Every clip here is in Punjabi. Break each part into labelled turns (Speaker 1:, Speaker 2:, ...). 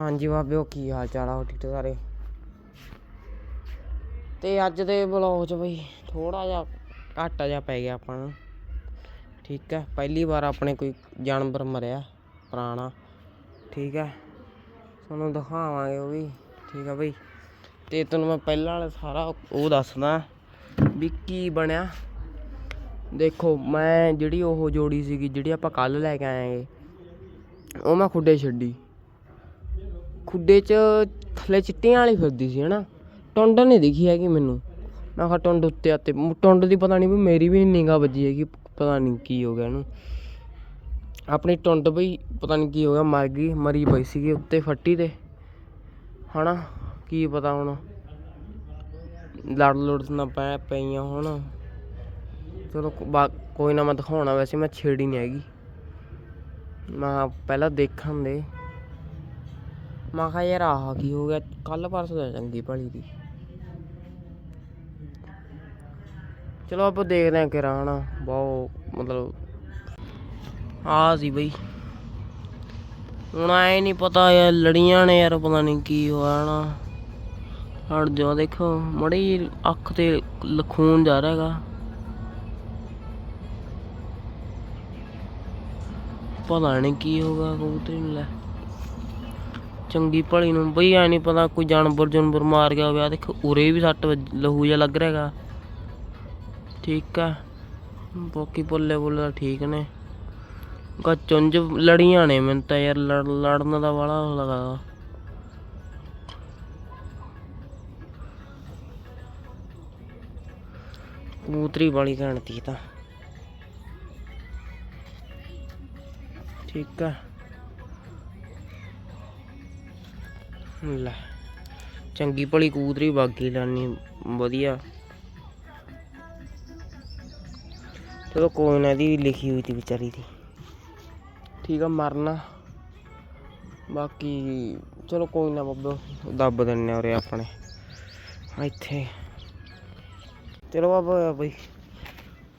Speaker 1: ਹਾਂਜੀ ਬਾਬਿਓ ਕੀ ਹਾਲ ਚਾਲ ਆ ਹੋ ਠੀਕ ਸਾਰੇ? ਤੇ ਅੱਜ ਦੇ ਵਲੌਗ 'ਚ ਬਈ ਥੋੜਾ ਜਿਹਾ ਘਾਟਾ ਜਿਹਾ ਪੈ ਗਿਆ ਆਪਾਂ ਨੂੰ। ਠੀਕ ਹੈ, ਪਹਿਲੀ ਵਾਰ ਆਪਣੇ ਕੋਈ ਜਾਨਵਰ ਮਰਿਆ, ਪੁਰਾਣਾ। ਠੀਕ ਹੈ, ਤੁਹਾਨੂੰ ਦਿਖਾਵਾਂਗੇ ਉਹ ਵੀ। ਠੀਕ ਹੈ ਬਈ, ਤੇ ਤੁਹਾਨੂੰ ਮੈਂ ਪਹਿਲਾਂ ਵਾਲਾ ਸਾਰਾ ਉਹ ਦੱਸਦਾ ਵੀ ਕੀ ਬਣਿਆ। ਦੇਖੋ, ਮੈਂ ਜਿਹੜੀ ਉਹ ਜੋੜੀ ਸੀਗੀ, ਜਿਹੜੀ ਆਪਾਂ ਕੱਲ ਲੈ ਕੇ ਆਏਗੇ ਉਹ ਮੈਂ ਖੁੱਡੇ ਛੱਡੀ। ਖੁੱਡੇ 'ਚ ਥੱਲੇ ਚਿੱਟੀਆਂ ਵਾਲੀ ਫਿਰਦੀ ਸੀ ਹੈ ਨਾ ਟੁੰਡ ਨਹੀਂ ਦਿਖੀ ਹੈਗੀ ਮੈਨੂੰ। ਮੈਂ ਕਿਹਾ ਟੁੰਡ ਉੱਤੇ ਆ ਤੇ ਟੁੰਡ ਦੀ ਪਤਾ ਨਹੀਂ ਵੀ ਮੇਰੀ ਵੀ ਨਿਗਾਹ ਵੱਜੀ ਹੈਗੀ, ਪਤਾ ਨਹੀਂ ਕੀ ਹੋ ਗਿਆ ਇਹਨੂੰ। ਆਪਣੀ ਟੁੰਡ ਬਈ ਪਤਾ ਨਹੀਂ ਕੀ ਹੋ ਗਿਆ, ਮਰ ਗਈ, ਮਰੀ ਪਈ ਸੀਗੀ ਉੱਤੇ ਫੱਟੀ ਤੇ। ਹਨਾ? ਕੀ ਪਤਾ ਹੁਣ? ਲੜ ਲੁੜ ਨਾ ਪੈ, ਪਈਆਂ ਹੁਣ। ਚਲੋ ਬਾ- ਕੋਈ ਨਾ ਮੈਂ ਦਿਖਾਉਣਾ, ਵੈਸੇ ਮੈਂ ਛੇੜੀ ਨਹੀਂ ਹੈਗੀ। ਮੈਂ ਪਹਿਲਾਂ ਦੇਖਣ ਦੇ ਮੈਂ ਕਿਹਾ ਯਾਰ ਆਹ ਕੀ ਹੋ ਗਿਆ ਕੱਲ ਪਰਸੋਂ ਦਾ ਚੰਗੀ ਭਲੀ ਦੀ ਚਲੋ ਆਪਾਂ ਦੇਖਦੇ ਹਾਂ ਕਿ ਹਨਾ ਬਹੁਤ ਮਤਲਬ ਆ ਸੀ ਬਈ। ਹੁਣ ਆਏ ਨਹੀਂ ਪਤਾ ਯਾਰ, ਲੜੀਆਂ ਨੇ ਯਾਰ, ਪਤਾ ਨਹੀਂ ਕੀ ਹੋਇਆ ਨਾ ਹਟ ਜਾ ਦੇਖੋ, ਮੜੀ ਅੱਖ ਤੇ ਲਖੂਨ ਜਾ ਰਿਹਾ ਹੈਗਾ। ਪਤਾ ਨਹੀਂ ਕੀ ਹੋਗਾ ਕਬੂਤਰ ਨੂੰ ਲੈ। ਚੰਗੀ ਭਲੀ ਨੂੰ, ਬਈ ਐ ਨਹੀਂ ਪਤਾ ਕੋਈ ਜਾਨਵਰ ਜਨਵਰ ਮਾਰ ਗਿਆ ਹੋਵੇ ਆ ਦੇਖ ਉਰੇ ਵੀ ਸੱਟ ਲਹੂ ਜਿਹਾ ਲੱਗ ਰਿਹਾ ਹੈਗਾ। ਠੀਕ ਆ। ਬਾਕੀ ਬੋਲੇ ਪੁੱਲੇ ਤਾਂ ਠੀਕ ਨੇ। ਗਾ ਚੁੰਝ ਲੜੀਆਂ ਨੇ ਮੈਨੂੰ ਤਾਂ ਯਾਰ, ਲੜ- ਲੜਨ ਦਾ ਵਾਲਾ ਲਗਾ ਕਬੂਤਰੀ ਵਾਲੀ ਘਣਤੀ ਤਾਂ। ਠੀਕ ਆ। ਲੈ। ਚੰਗੀ ਭਲੀ ਕੂਦਰੀ ਬਾਗੀ ਲਾਨੀ ਵਧੀਆ। ਚਲੋ ਕੋਈ ਨਾ ਦੀ ਲਿਖੀ ਹੋਈ ਤੀ ਵਿਚਾਰੀ ਦੀ। ਠੀਕ ਆ, ਮਰਨਾ। ਬਾਕੀ ਚਲੋ ਕੋਈ ਨਾ ਬੱਬੋ, ਦੱਬ ਦਿੰਨੇ ਉਰੇ ਆਪਣੇ। ਇੱਥੇ। ਚਲੋ ਬਾਬਾ, ਬਈ।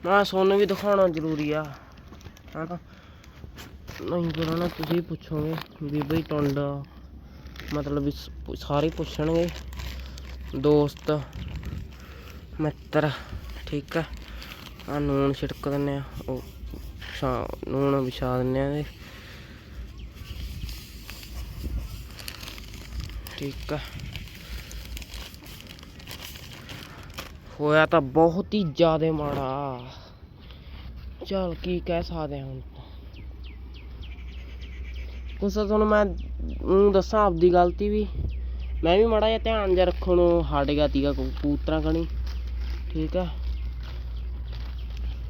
Speaker 1: ਨਾ ਸੋਨੂੰ ਵੀ ਦਿਖਾਉਣਾ ਜ਼ਰੂਰੀ ਆ। ਹਨਾ ਨਹੀਂ, ਫਿਰ ਤੁਸੀਂ ਪੁੱਛੋਗੇ ਵੀ ਬਈ ਟੁੰਡ ਮਤਲਬ ਸਾਰੇ ਪੁੱਛਣਗੇ। ਦੋਸਤ, ਮਿੱਤਰ, ਠੀਕ ਆ? ਆ ਨੂਣ ਛਿੜਕ ਦਿੰਨੇ ਆ। ਉਹ ਛਾ ਵਿਛਾ ਦਿੰਨੇ ਆ ਇਹਦੇ। ਠੀਕ ਆ। ਹੋਇਆ ਤਾਂ ਬਹੁਤ ਹੀ ਜ਼ਿਆਦਾ ਮਾੜਾ। ਚਲ ਕੀ ਕਹਿ ਸਕਦੇ ਹਾਂ ਹੁਣ? ਤਾਂ। ਕੁਛ ਤੁਹਾਨੂੰ ਮੈਂ ਊਂ ਦੱਸਾਂ, ਆਪਦੀ ਗਲਤੀ ਵੀ। ਮੈਂ ਵੀ ਮਾੜਾ ਜਿਹਾ ਧਿਆਨ ਜਿਹਾ ਰੱਖਣ ਨੂੰ ਹਟ ਗਿਆ ਤੀਗਾ ਕਬੂਤਰਾਂ ਕਣੀ। ਠੀਕ ਹੈ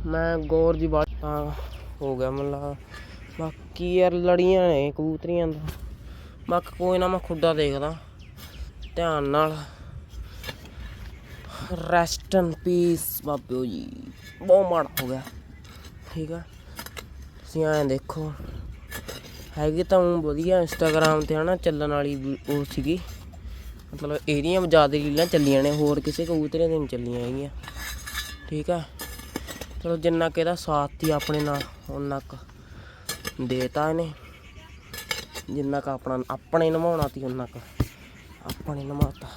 Speaker 1: ਮੈਂ ਗੌਰ ਜੀ ਬਾਤ ਹਾਂ, ਹੋ ਗਿਆ ਮਤਲਬ ਬਾਕੀ ਯਾਰ ਲੜੀਆਂ ਨੇ ਕਬੂਤਰੀਆਂ ਦਾ ਬਾਕੀ ਕੋਈ ਨਾ, ਮੈਂ ਖੁੱਡਾ ਦੇਖਦਾ। ਧਿਆਨ ਨਾਲ। ਰੈਸਟ ਇਨ ਪੀਸ ਬਾਬਿਓ ਜੀ। ਬਹੁਤ ਮਾੜਾ ਹੋ ਗਿਆ। ਠੀਕ ਆ। ਤੁਸੀਂ ਐਂ ਦੇਖੋ। ਹੈਗੀ ਤਾਂ ਊਂ ਵਧੀਆ ਇੰਸਟਾਗ੍ਰਾਮ ਤੇ ਹਨਾ ਚੱਲਣ ਵਾਲੀ ਉਹ ਸੀਗੀ। ਮਤਲਬ ਇਹਦੀਆਂ ਜ਼ਿਆਦਾ ਰੀਲਾਂ ਚੱਲੀਆਂ ਨੇ, ਹੋਰ ਕਿਸੇ ਕਬੂਤਰੇ ਦੀਆਂ ਨਹੀਂ ਚੱਲੀਆਂ ਹੈਗੀਆਂ। ਠੀਕ ਆ? ਚਲੋ ਜਿੰਨਾ ਕਿ ਇਹਦਾ ਸਾਥ ਹੀ ਆਪਣੇ ਨਾਲ ਉਹਨਾਂ ਕੁ ਦੇਤਾ ਇਹਨੇ। ਜਿੰਨਾ ਕ ਆਪਣਾ, ਆਪਣੇ ਨਿਭਾਉਣਾ ਸੀ ਉਹਨਾਂ ਕ ਆਪਣੇ ਨਿਭਾਤਾ।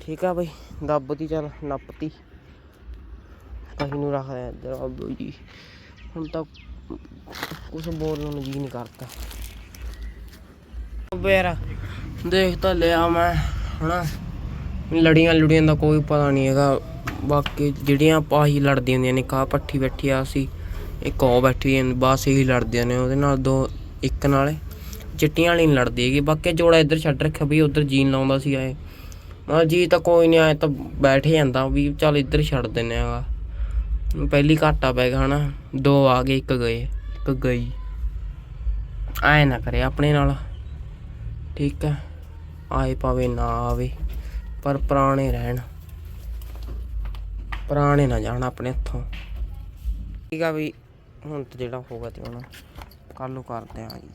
Speaker 1: ਠੀਕ ਆ ਬਈ, ਦੱਬਤੀ ਚੱਲ, ਨੱਪਤੀ। ਕਹੀਂ ਨੂੰ ਰੱਖਦਾ ਇੱਧਰ ਆ ਬਈ ਜੀ। ਹੁਣ ਤਾਂ ਕੁਛ ਬੋਲਣ ਨੂੰ ਜੀ ਨਹੀਂ ਕਰਦਾ। ਬੇਰਾ। ਦੇਖ ਤਾਂ ਲਿਆ ਮੈਂ, ਹਨਾ। ਲੜੀਆਂ ਲੁੜੀਆਂ ਦਾ ਕੋਈ ਪਤਾ ਨਹੀਂ ਹੈਗਾ। ਬਾਕੀ ਜਿਹੜੀਆਂ ਪਾਹੀ ਲੜਦੀਆਂ ਹੁੰਦੀਆਂ ਨੇ ਕਾ ਪੱਠੀ ਬੈਠੀ ਆ ਸੀ ਇੱਕ ਉਹ ਬੈਠੀ ਹੈ ਬਸ ਇਹੀ ਲੜਦੀਆਂ ਨੇ, ਉਹਦੇ ਨਾਲ ਦੋ, ਇੱਕ ਨਾਲੇ ਚਿੱਟੀਆਂ ਵਾਲੀ ਨਹੀਂ ਲੜਦੀ ਹੈਗੀ। ਬਾਕੀ ਜੋੜਾ ਇੱਧਰ ਛੱਡ ਰੱਖਿਆ ਵੀ ਉੱਧਰ ਜੀਨ ਲਾਉਂਦਾ ਸੀ ਆਏ। ਮੈਂ ਜੀ ਤਾਂ ਕੋਈ ਨਹੀਂ ਆਏ ਤਾਂ ਬੈਠ ਹੀ ਜਾਂਦਾ, ਵੀ ਚੱਲ ਇੱਧਰ ਛੱਡ ਦਿੰਨੇ ਆਗਾ ਪਹਿਲੀ ਘਾਟਾ ਪੈ ਗਿਆ ਹਨਾ। ਦੋ ਆ ਗਏ, ਇੱਕ ਗਏ, ਇੱਕ ਗਈ। ਆਏ ਨਾ ਕਰੇ ਆਪਣੇ ਨਾਲ। ਠੀਕ ਹੈ ਆਏ ਪਾਵੇ ਨਾ ਆਵੇ, ਪਰ ਪੁਰਾਣੇ ਰਹਿਣ। ਪੁਰਾਣੇ ਨਾ ਜਾਣ ਆਪਣੇ ਹੱਥੋਂ। ਠੀਕ ਆ ਵੀ ਹੁਣ ਤਾਂ ਜਿਹੜਾ ਹੋਗਾ ਤੇ ਹੁਣ ਕੱਲ ਨੂੰ ਕਰਦੇ ਆਂ ਜੀ।